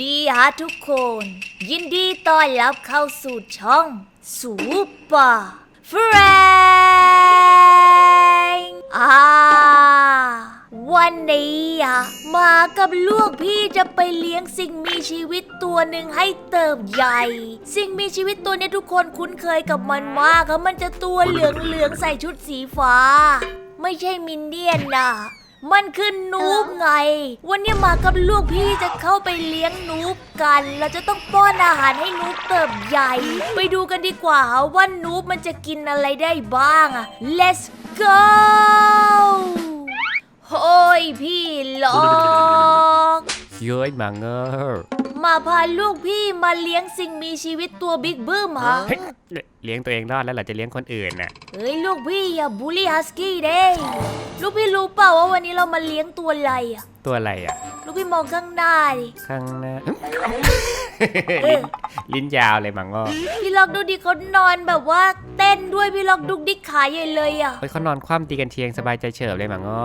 ดีฮะทุกคน ยินดีต้อนรับเข้าสู่ช่อง สูปอร์เฟรนอ่าวันนี้อะมากับลูกพี่จะไปเลี้ยงสิ่งมีชีวิตตัวหนึ่งให้เติบใหญ่ สิ่งมีชีวิตตัวเนี้ยทุกคนคุ้นเคยกับมันมากอะมันจะตัวเหลืองเหลืองๆใส่ชุดสีฟ้า ไม่ใช่มินเนี่ยนนะ มันคือนูบไง วันนี้มากับลูกพี่จะเข้าไปเลี้ยงนูบกัน เราจะต้องป้อนอาหารให้นูบเติบใหญ่ ไปดูกันดีกว่าว่านูบมันจะกินอะไรได้บ้างอะ let's go โอ้ยพี่ลอกเย้ยมังเงอร์ มาพาลูกพี่มาเลี้ยงสิ่งมีชีวิตตัวบิ๊กบึ้มฮะเฮ้ยเลี้ยงตัวเองรอดแล้วเราจะเลี้ยงคนอื่นน่ะ เฮ้ยลูกพี่อย่าบูลลี่ฮัสกี้เด้ ลูกพี่รู้เปล่าว่าวันนี้เรามาเลี้ยงตัวอะไรอะ ตัวอะไรอะ ลูกพี่มองข้างหน้าดิข้างหน้าเอลิ้อนลิ้นยาวเลยมังงอพี่ล็อกดูดิเขานอนแบบว่าเต้นด้วยพี่ล็อกดุกดิกขาใหญ่เลยอะเฮ้ยเขานอนคว่ำตีกันเทียงสบายใจเฉิบเลยมังงอ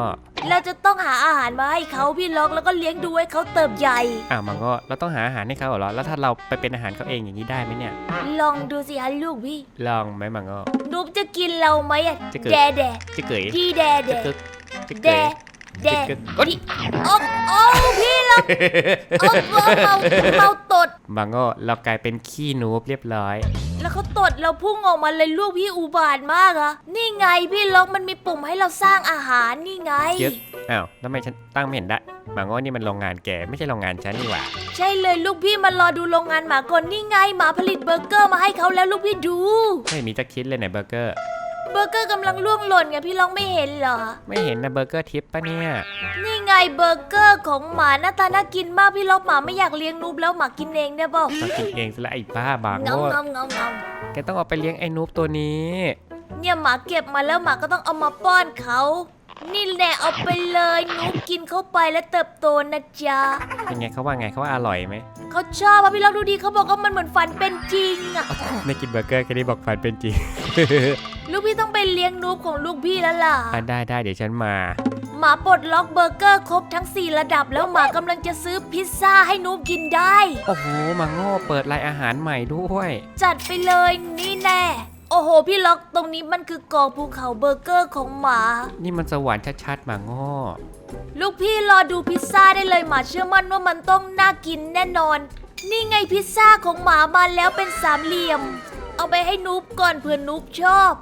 เราจะต้องหาอาหารมาให้เขาพี่ล็อกแล้วก็เลี้ยงดูให้เขาเติบใหญ่อ้าวมังงอเราต้องหาอาหารให้เขาเหรอแล้วถ้าเราไปเป็นอาหารเขาเองอย่างนี้ได้ไหมเนี่ย ลองดูสิฮะลูกพี่ ลองไหมมังงอนูบจะกินเราไหมอะจะเกิดแดแดจะเกยพี่แดแดจะกึกจะแดเกย แดจะกึกโอ๊ยพี่โอ้โอ้พี่ล็อกโอ้โอ้เมาเมาตดมังงอเรากลายเป็นขี้นูบเรียบร้อย แล้วเขาตดเราพุ่งออกมาเลยลูกพี่อุบาทมากอะนี่ไงพี่ล็อกมันมีปุ่มให้เราสร้างอาหารนี่ไงเยอะอ้าวทำไมฉันตั้งไม่เห็นได้มังงอนี่มันโรงงานแกไม่ใช่โรงงานฉันนี่หว่าใช่เลยลูกพี่มารอดูโรงงานหมาก่อนนี่ไงหมาผลิตเบอร์เกอร์มาให้เขาแล้วลูกพี่ดูไม่มีจะคิดเลยไหนเบอร์เกอร์ เบอร์เกอร์กำลังล่วงหล่นไงพี่ล็อกไม่เห็นเหรอ ไม่เห็นนะเบอร์เกอร์ทิปปะเนี่ย นี่ไงเบอร์เกอร์ของหมาหน้าตาน่ากินมากพี่ล็อกหมาไม่อยากเลี้ยงนูบแล้วหมากินเองได้เปล่ามากินเองซะและไอ้บ้าบางงโง่ำงำงำงแกต้องเอาไปเลี้ยงไอ้นูบตัวนี้ำเนี่ยหมาเก็บมาแล้วหมาก็ต้องเอามาป้อนเขา นี่แหละเอาไปเลยนูบกินเข้าไปแล้วเติบโตนะจ๊ะเป็นไงเขาว่าไงเขาว่าอร่อยไหมเขาชอบอะพี่ล็อกดูดีเขาบอกว่ามันเหมือนฝันเป็นจริงอะในกินเบอร์เกอร์แค่นี้บอกฝันเป็นจริงลูกพี่ต้องไป เลี้ยงนูบของลูกพี่แล้วล่ะ อะได้ได้เดี๋ยวฉันมา หมาปลดล็อกเบอร์เกอร์ครบทั้ง 4 ระดับแล้วหมากำลังจะซื้อพิซซ่าให้นูบกินได้ โอ้โหมาโง่เปิดรายอาหารใหม่ด้วย จัดไปเลยนี่แน่ โอ้โห พี่ล็อกตรงนี้มันคือกองภูเขาเบอร์เกอร์ของหมา นี่มันสวรรค์ชัดๆมาโง่ลูกพี่รอดูพิซซ่าได้เลยหมาเชื่อมั่นว่ามันต้องน่ากินแน่นอน นี่ไงพิซซ่าของหมามาแล้วเป็นสามเหลี่ยม เอาไปให้นูบก่อนเผื่อนูบชอบ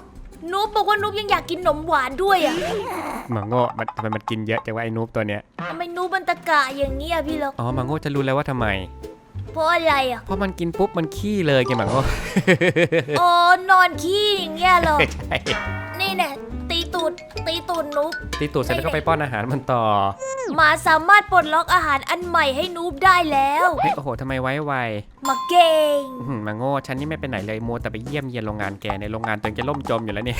นูบบอกว่านูบยังอยากกินขนมหวานด้วยอะมาโง่มันทำไมมันกินเยอะจังวะไอ้นูบตัวเนี้ย ทำไมนูบมันตะกะอย่างนี้อะพี่ล็อกอ๋อมาโง่จะรู้แล้วว่าทำไม เพราะอะไรอะเพราะมันกินปุ๊บมันขี้เลยไงมาโง่ อ๋อนอนขี้อย่างเงี้ยเหรอ ใช่ นี่แน่ ตีตูดตีตูดนูบตีตูดเสร็จแล้วก็ไปป้อนอาหารมันต่อหมาสามารถปลดล็อกอาหารอันใหม่ให้นูบได้แล้วเฮ้ยโอ้โหทำไมไว้ไวหมาเก่งอื้อหือมาโง่ฉันนี่ไม่ไปไหนเลยมัวแต่ไปเยี่ยมเยียนโรงงานแกในโรงงานตัวเองจะล่มจมอยู่แล้วเนี่ย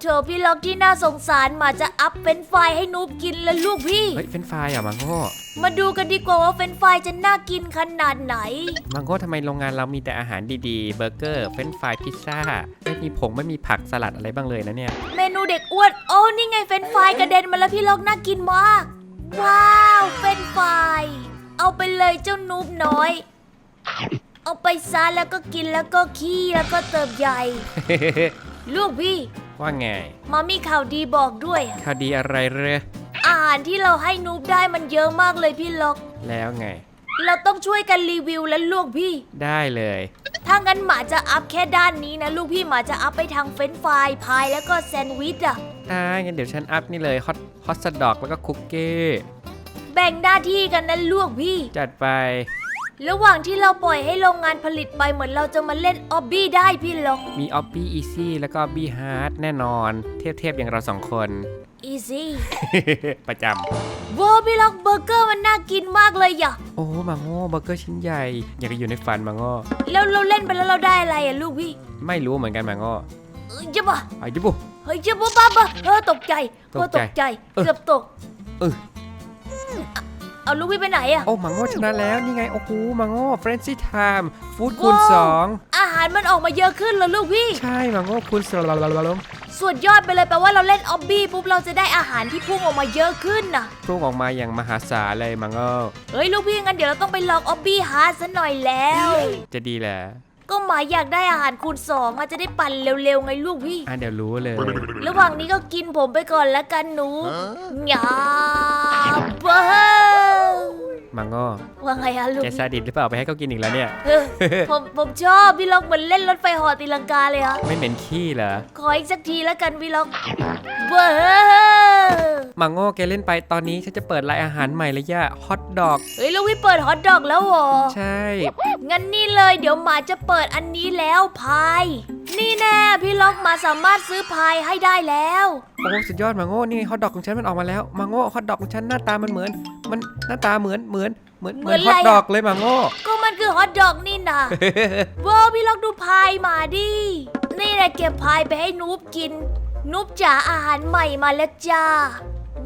เธอพี่ล็อกที่น่าสงสารหมาจะอัพเฟรนช์ฟรายให้นูบกินแล้วลูกพี่ เฮ้ยเป็นไฟรายอะมาโง่มาดูกันดีกว่าว่าเฟรนช์ฟรายจะน่ากินขนาดไหนมังโก้ทำไมโรงงานเรามีแต่อาหารดีๆเบอร์เกอร์เฟรนช์ฟรายพิซซ่าไม่มีผงไม่มีผักสลัดอะไรบ้างเลยนะเนี่ย เมนูเด็กอ้วน โอ้นี่ไงเฟรนช์ฟรายกระเด็นมาแล้วพี่ล็อกน่ากินมาก ว้าวเฟรนช์ฟรายเอาไปเลยเจ้านูบน้อย เอาไปซะแล้วก็กินแล้วก็ขี้แล้วก็เติบใหญ่ ลูกพี่ ว่าไงมามีข่าวดีบอกด้วยข่าวดีอะไรเรออาหารที่เราให้นูบได้มันเยอะมากเลยพี่ล็อกแล้วไง เราต้องช่วยกันรีวิวและลูกพี่ ได้เลย ถ้างั้นหมาจะอัพแค่ด้านนี้นะ ลูกพี่หมาจะอัพไปทางเฟรนช์ฟรายพายแล้วก็แซนด์วิชอะอ่างั้นเดี๋ยวฉันอัพนี่เลยฮอตฮอตสดอกแล้วก็คุกกี้แบ่งหน้าที่กันนะลูกพี่ จัดไประหว่างที่เราปล่อยให้โรงงานผลิตไปเหมือนเราจะมาเล่นออบบี้ได้พี่ล็อกมีออบบี้อีซี่แล้วก็บี้ฮาร์ดแน่นอน เทียบๆอย่างเราสองคน อีซี่ ประจโว้พี่ล็อกเบอร์เกอร์มันน่ากินมากเลยอะำโอ้มาโง่เบอร์เกอร์ชิ้นใหญ่อยากจะอยู่ในฝันมาโง่แล้วเราเล่นไปแล้วเราได้อะไรอะลูกพี่ไม่รู้เหมือนกันมาโง่เอ้ยจะบะไอ้จิบุ เฮ้ยจะบะบ้าบะเฮ้ยตกใจเฮ้ยตตกกใจใจเออเกือบตกเออ เอาลูกพี่ไปไหนอะโอ้มาโง่ชนะแล้วนี่ไงโอ้โหมาโง่เฟรนซี่ไทม์ฟู้ดคูณว้าวสองอาหารมันออกมาเยอะขึ้นแล้วลูกพี่ ใช่มาโง่คูณสองสุดยอดไปเลยแปลว่าเราเล่นออบบี้ปุ๊บเราจะได้อาหารที่พุ่งออกมาเยอะขึ้นน่ะพุ่งออกมาอย่างมหาศาลเลยมังโง่เฮ้ยลูกพี่งั้นเดี๋ยวเราต้องไปลองออบบี้ฮาร์ดซะหน่อยแล้ว จะดีแหละก็หมายอยากได้อาหารคูณสองอาจจะได้ปั่นเร็วๆไงลูกพี่อะเดี๋ยวรู้เลย ระหว่างนี้ก็กินผมไปก่อนละกันหนูหยาบเบ้อ มังโง่ว่าไงฮะลูกแกซาดิสหรือเปล่าไปให้เขากินอีกแล้วเนี่ย เออผมผมชอบพี่ล็อกเหมือนเล่นรถไฟเหอตีลังกาเลยอะไม่เหม็นขี้เหรอ ขออีกสักทีแล้วกันพี่ล็อกเบ้อมังโง่แกเล่นไปตอนนี้ฉันจะเปิดรายอาหารใหม่เลยย่าฮอทดอก เฮ้ยลูกพี่เปิดฮอทดอกแล้วเหรอ ใช่ งั้นนี่เลยเดี๋ยวหมาจะเปิดอันนี้แล้วพาย นี่แน่พี่ล็อกหมาสามารถซื้อพายให้ได้แล้ว โอ้สุดยอดมังโง่นี่ฮอทดอกของฉันมันออกมาแล้วมังโง่ฮอทดอกของฉันหน้าตามันเหมือน มันหน้าตาเหมือนเหมือนเหมือนเหเหมืมืออนนอะไรฮอทอะดอกเลยมังโง่ ก็มันคือฮอทดอกนี่นะ ว้าวพี่ล็อกดูพายหมาดิ นี่แหละเก็บพายไปให้นูบกิน นูบจ๋าอาหารใหม่มาแล้วจ้า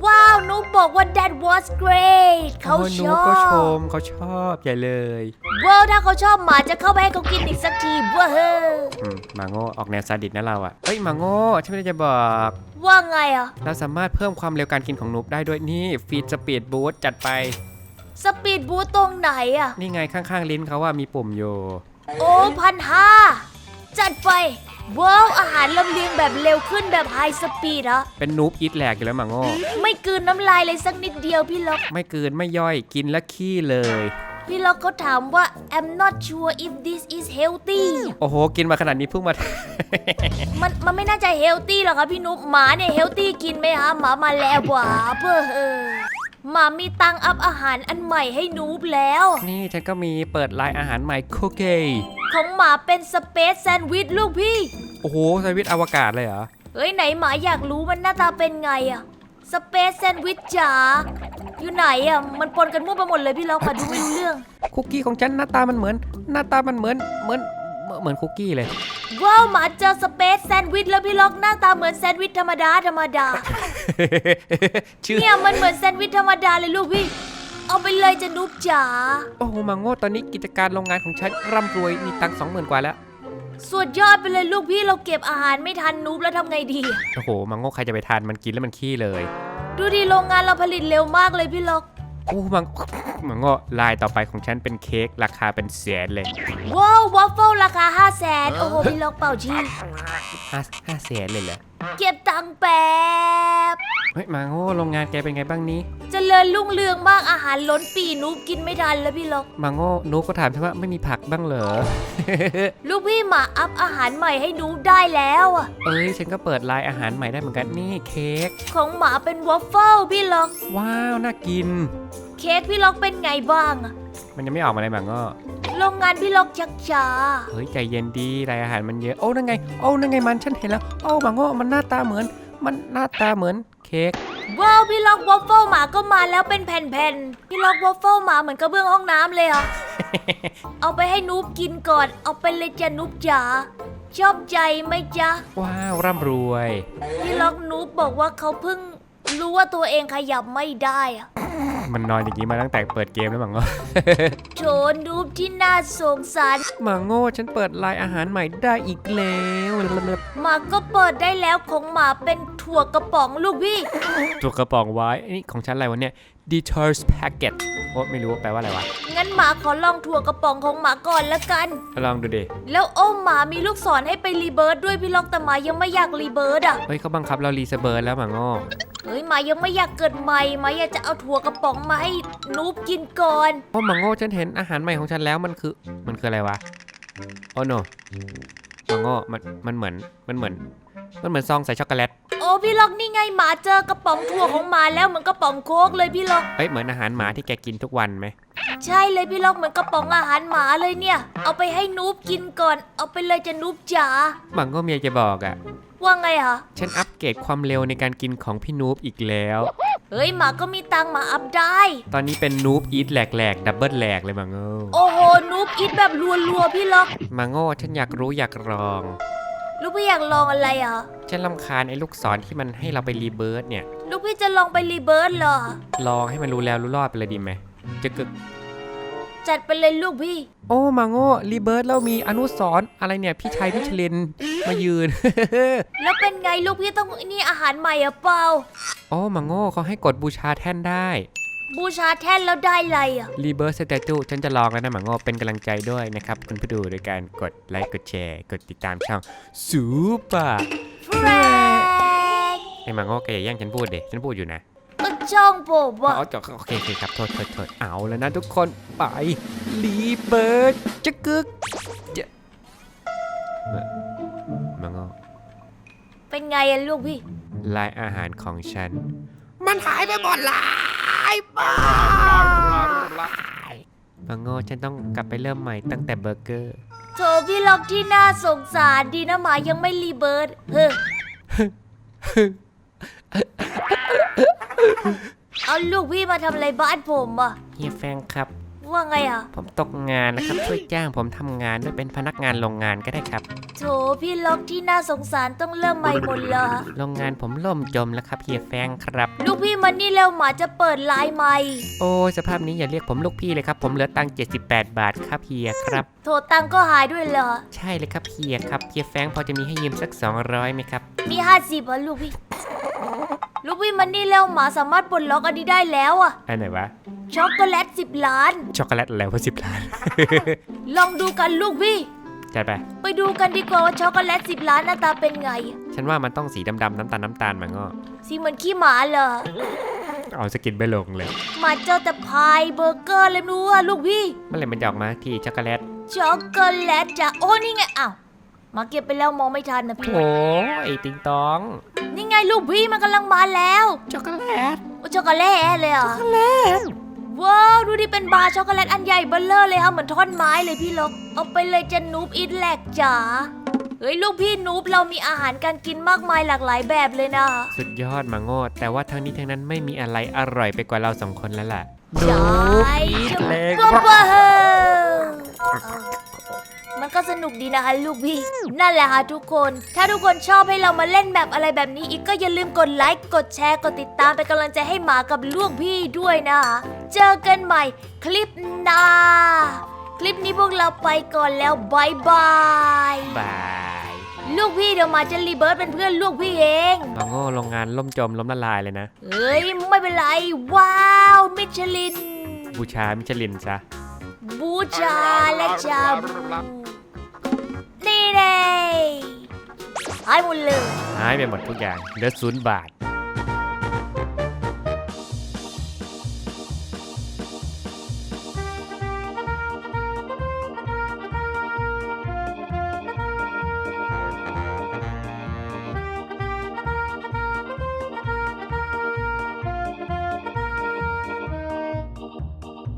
ว้าวนูบบอกว่า that was great เขาโอ้ชนุ๊อกก็ชบมเขาชอบใหญ่เลยว้าวถ้าเขาชอบหมาจะเข้าไปให้เขากินอีกสักทีว้าวอืมมังโง่ออกแนวซาดิสนะเราอะเอ้ยมังโง่ฉันไม่ได้จะบอก ว่าไงอะ เราสามารถเพิ่มความเร็วการกินของนุ๊กได้ด้วยนี่ฟีดสปีดบูสต์จัดไป สปีดบูตตรงไหนอะ นี่ไงข้างๆลิ้นเขาว่ามีปุ่มอยู่ โอ้พันห้าจัดไป ว้าวอาหารลำเลียงแบบเร็วขึ้นแบบไฮสปีดอะเป็นนูบอีทแหลกอยู่แล้วมังโง่ไม่กลืนน้ำลายเลยสักนิดเดียวพี่ล็อก ไม่เกินไม่ย่อยกินและขี้เลย พี่ล็อกเขาถามว่า I'm not sure if this is healthy โอ้โห กินมาขนาดนี้เพิ่งมา มันมันไม่น่าจะ healthy หรอกครับพี่นุ๊กหมาเนี่ย healthy กินไหมฮะหมามาแล้วหวาเพื่อเออหมามีตังอัพอาหารอันใหม่ให้นูบแล้ว นี่ฉันก็มีเปิดไลน์อาหารใหม่คุกเก ของหมาเป็นสเปซแซนด์วิชลูกพี่ โอ้โหสวิตอวกาศเลยเหรอ เฮ้ยไหนหมาอยากรู้มันหน้าตาเป็นไงอะสเปซแซนด์วิชจ๋าอยู่ไหนอะมันปนกันมั่วไปหมดเลยพี่ล็อกค่ะดูไม่รู้เรื่อง คุกกี้ของฉันหน้าตามันเหมือน หน้าตามันเหมือนเหมือนเหมือนเหมือนคุกกี้เลย ว้าวหมาเจอสเปซแซนด์วิชแล้วพี่ล็อกหน้าตาเหมือนแซนด์วิชธรรมดาธรรมดา ชื่อเนี่ยมันเหมือนแซนด์วิชธรรมดาเลยลูกพี่ เอาไปเลยจะนุบจ๋า โอ้โหมังโง่ตอนนี้กิจการโรงงานของฉันร่ำรวยมีตังค์สองหมื่นกว่าแล้ว สุดยอดไปเลยลูกพี่เราเก็บอาหารไม่ทันนุบแล้วทำไงดี โอ้โหมังโง่ใครจะไปทานมันกินแล้วมันขี้เลย ดูดิโรงงานเราผลิตเร็วมากเลยพี่ล็อก โอ้มัง มังโง่ลายต่อไปของฉันเป็นเค้กราคาเป็นแสนเลยว้าววัฟเฟิลราคา5 0 0แสนโอ้โหพี่ล็อกเป่าชีห้าห้าแสนเลยเหรอเก็บตังค์แป๊บเฮ้ยมังโง่โรงงานแกเป็นไงบ้างนี้เจริญรุ่งเรืองมากอาหารล้นปีนุบกินไม่ทันแล้วพี่ล็อกมังโง่นุกก็ถามฉันว่าไม่มีผักบ้างเหรอ ลูกพี่หมาอัพอาหารใหม่ให้นุบได้แล้วอะเอ้ยฉันก็เปิดลายอาหารใหม่ได้เหมือนกันนี่เค้กของหมาเป็นวัฟเฟิลพี่ล็อกว้าวน่ากิน เค้กพี่ล็อกเป็นไงบ้างอะมันยังไม่ออกมาเลยมังโง่โรงงานพี่ล็อกชักช้าเฮ้ยใจเย็นดีลายอาหารมันเยอะโอ้นั่นไงโอ้นั่นไงมันฉันเห็นแล้วโอ้มังโง่มันหน้าตาเหมือน มันหน้าตาเหมือนเค้กว้าวพี่ล็อกวัฟเฟิลหมาก็มาแล้วเป็นแผ่นๆพี่ล็อกวัฟเฟิลหมาเหมือนกระเบื้องห้องน้ำเลยอะเอาไปให้นูบกินก่อน เอาไปเลยจ้ะนูบจ๋าชอบใจไหมจ๊ะ ว้าวร่ำรวย พี่ล็อกนูบบอกว่าเขาเพิ่ง รู้ว่าตัวเองขยับไม่ได้อะมันนอนอย่างนี้มาตั้งแต่เปิดเกมแล้วมังโง่โถนูบที่น่าสงสารมังโง่ฉันเปิดลายอาหารใหม่ได้อีกแล้วหมาก็เปิดได้แล้วของหมาเป็นถั่วกระป๋องลูกพี่ตัวกระป๋องไว้อันนี่ของฉันอะไรวะเนี่ย Detours Packet โอ้ไม่รู้ว่าแปลว่าอะไรวะ งั้นหมาขอลองถั่วกระป๋องของหมาก่อนละกัน ลองดูดิแล้วโอ้หมามีลูกศรให้ไปรีเบิร์ดด้วยพี่ล็อกแต่หมายังไม่อยากรีเบิร์ดอะ เฮ้ยเขาบังคับเรารีเซเบิร์แล้วมังโง่เฮ้ยหมายังไม่อยากเกิดใหม่หมาอยากจะเอาถั่วกระป๋องมาให้นูบกินก่อน โอ้มังโง่ฉันเห็นอาหารใหม่ของฉันแล้วมันคือ มันคืออะไรวะ โอ้โน มังโง่มันมันเหมือนมันเหมือนมันเหมือนซองใส่ช็อกโกแลตโอ้พี่ล็อกนี่ไงหมาเจอกระป๋องถั่วของหมาแล้วเหมือนกระป๋องโค้กเลยพี่ล็อก เอ้ยเหมือนอาหารหมาที่แกกินทุกวันไหมใช่เลยพี่ล็อกเหมือนกระป๋องอาหารหมาเลยเนี่ย เอาไปให้นูบกินก่อน เอาไปเลยจะนูบจ๋ามังโง่เมียจะบอกอะ่ะ ว่าไงอะฉันอัปเกรดความเร็วในการกินของพี่นูบอีกแล้ว เฮ้ยหมาก็มีตังค์หมาอัพได้ ตอนนี้เป็นนูบอีทแหลกๆดับเบิลแหลกเลยมังโง่โอ้โหนูบอิทแบบรัวๆพี่ล็อกมังโง่ฉันอยากรู้อยากลอง ลูกพี่อยากลองอะไรอะฉันลำคาญไอ้ลูกศรที่มันให้เราไปรีเบิร์ดเนี่ย ลูกพี่จะลองไปรีเบิร์ดเหรอ ลองให้มันรู้แล้วรู้รอดไปเลยดีไหมจะกึก จัดไปเลยลูกพี่ โอ้มาโง่รีเบิร์ตแล้วมีอนุสรณ์อะไรเนี่ยพี่ชัยพี่ชลิน มายืน แล้วเป็นไงลูกพี่ต้องนี่อาหารใหม่อะเปล่าโอ้มาโง่เขาให้กดบูชาแท่นได้ บูชาแท่นแล้วได้อะไรอะ รีเบิร์ตสเตตูฉันจะลองแล้วนะมาโง่เป็นกำลังใจด้วยนะครับ คุณผู้ดูโดยการกดไลค์กดแชร์กดติดตามช่องซูเปอร์แฟรงไอ้มาโง่แกอย่าแย่งฉันพูดเด็ฉันพูดอยู่นะก็ช่องผมอะอ๋อโอเคโอเคครับโทษโทษโทษเอาแล้วนะทุกคนไปรีเบิร์ตจะกึกจะเอ่อ มาโง่เป็นไงอะลูกพี่ ลายอาหารของฉัน มันหายไปหมดลายบ้ามาโง่ฉันต้องกลับไปเริ่มใหม่ตั้งแต่เบอร์เกอร์ โถพี่ล็อกที่น่าสงสารดีนะหมายังไม่รีเบิร์ดเฮ้อเอาลูกพี่มาทำอะไรบ้านผมอะเฮียแฟงครับ ว่าไงอะผมตกงานนะครับ ช่วยจ้างผมทำงานด้วยเป็นพนักงานโรงงานก็ได้ครับ โถพี่ล็อกที่น่าสงสารต้องเริ่มใหม่หมดเลยโรงงานผมล่มจมแล้วครับเฮียแฟงครับ ลูกพี่มานี่เร็วหมาจะเปิดไลน์ใหม่ โอ้ยสภาพนี้อย่าเรียกผมลูกพี่เลยครับ ผมเหลือตังค์78 บาทครับเฮียครับ โถตังค์ก็หายด้วยเหรอ ใช่เลยครับเฮียครับเฮียแฟงพอจะมีให้ยืมสัก 200ไหมครับ มีห้าสิบอะลูกพี่ ลูกพี่มันนี่เร็วหมาสามารถปลดล็อกอันนี้ได้แล้วอะอันไหนวะ ช็อกโกแลตสิบล้าน ช็อกโกแลตอะไรวะสิบล้าน ลองดูกันลูกพี่ จัดไป ไปดูกันดีกว่าว่าช็อกโกแลตสิบล้านหน้าตาเป็นไง ฉันว่ามันต้องสีดำๆน้ำตาลน้ำตาลมาง้อสีเหมือนขี้หมาเหรอ เอาสกินไปลงเลย หมาเจ้าแต่พายเบอร์เกอร์เลยนู้อะลูกพี่ เมื่อไหร่มันจะออกมาทีช็อกโกแลต ช็อกโกแลตจ้ะโอ้นี่ไงอ้าวห มาเก็บไปแล้วมองไม่ทันนะพี่ โอ้ยติงตอง นี่ไงลูกพี่มันกำลังมาแล้วช็อกโกแลตโอ้ช็อกโกแลตเลยเหรอะว้าวดูดิเป็นบาร์ช็อกโกแลตอันใหญ่เบ้อเลอร์เลยค่ะเหมือนท่อนไม้เลยพี่ลกเอาไปเลยจะนูบอินแลกจ๋าเฮ้ยลูกพี่นูบเรามีอาหารการกินมากมายหลากหลายแบบเลยนะ สุดยอดมาโง่แต่ว่าทั้งนี้ทั้งนั้นไม่มีอะไรอร่อยไปกว่าเราสองคนแล้วล่ะใช่อีทเล็กบ้าบ้า มันก็สนุกดีนะคะลูกพี่ นั่นแหละค่ะทุกคน ถ้าทุกคนชอบให้เรามาเล่นแบบอะไรแบบนี้อีกก็อย่าลืมกดไลค์กดแชร์กดติดตามเป็นกำลังใจให้หมากับลูกพี่ด้วยนะคะเจอกันใหม่คลิปหน้าคลิปนี้พวกเราไปก่อนแล้วบายบายบายลูกพี่เดี๋ยวหมาจะรีเบิร์ตเป็นเพื่อนลูกพี่เองมาโง่โรงงานล่มจมล้มละลายเลยนะเฮ้ยไม่เป็นไร ว้าว มิชลิน บูชามิชลินซะบูชาและชาบูนี่ เลยหายหมดเลยหายไปหมดทุกอย่างเหลือศูนย์บาท